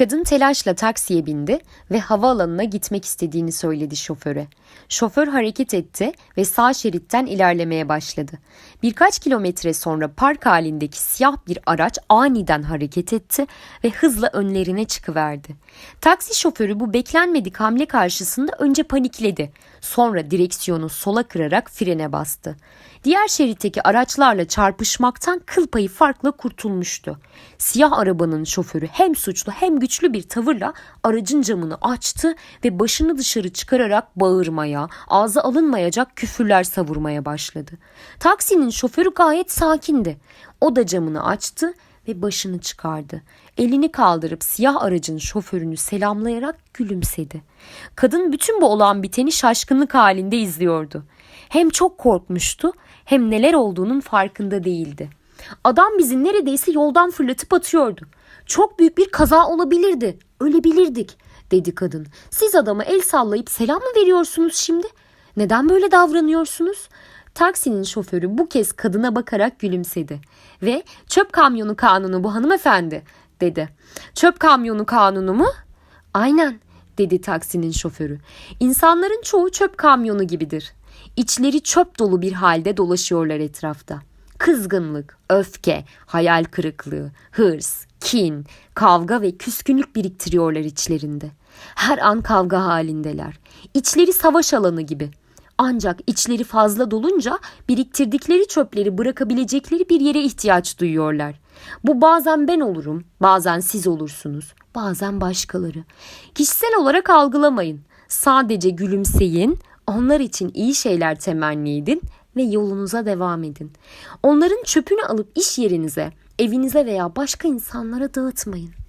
Kadın telaşla taksiye bindi ve havaalanına gitmek istediğini söyledi şoföre. Şoför hareket etti ve sağ şeritten ilerlemeye başladı. Birkaç kilometre sonra park halindeki siyah bir araç aniden hareket etti ve hızla önlerine çıkıverdi. Taksi şoförü bu beklenmedik hamle karşısında önce panikledi. Sonra direksiyonu sola kırarak frene bastı. Diğer şeritteki araçlarla çarpışmaktan kıl payı farkla kurtulmuştu. Siyah arabanın şoförü hem suçlu hem güçlü bir tavırla aracın camını açtı ve başını dışarı çıkararak bağırmaya, ağza alınmayacak küfürler savurmaya başladı. Taksinin şoförü gayet sakindi. O da camını açtı ve başını çıkardı. Elini kaldırıp siyah aracın şoförünü selamlayarak gülümsedi. Kadın bütün bu olan biteni şaşkınlık halinde izliyordu. Hem çok korkmuştu hem neler olduğunun farkında değildi. Adam bizi neredeyse yoldan fırlatıp atıyordu. Çok büyük bir kaza olabilirdi. Ölebilirdik dedi kadın. Siz adama el sallayıp selam mı veriyorsunuz şimdi? Neden böyle davranıyorsunuz? Taksinin şoförü bu kez kadına bakarak gülümsedi ve çöp kamyonu kanunu bu hanımefendi dedi. Çöp kamyonu kanunu mu? Aynen dedi taksinin şoförü. İnsanların çoğu çöp kamyonu gibidir. İçleri çöp dolu bir halde dolaşıyorlar etrafta. Kızgınlık, öfke, hayal kırıklığı, hırs, kin, kavga ve küskünlük biriktiriyorlar içlerinde. Her an kavga halindeler. İçleri savaş alanı gibi. Ancak içleri fazla dolunca biriktirdikleri çöpleri bırakabilecekleri bir yere ihtiyaç duyuyorlar. Bu bazen ben olurum, bazen siz olursunuz, bazen başkaları. Kişisel olarak algılamayın. Sadece gülümseyin, onlar için iyi şeyler temenni edin ve yolunuza devam edin. Onların çöpünü alıp iş yerinize, evinize veya başka insanlara dağıtmayın.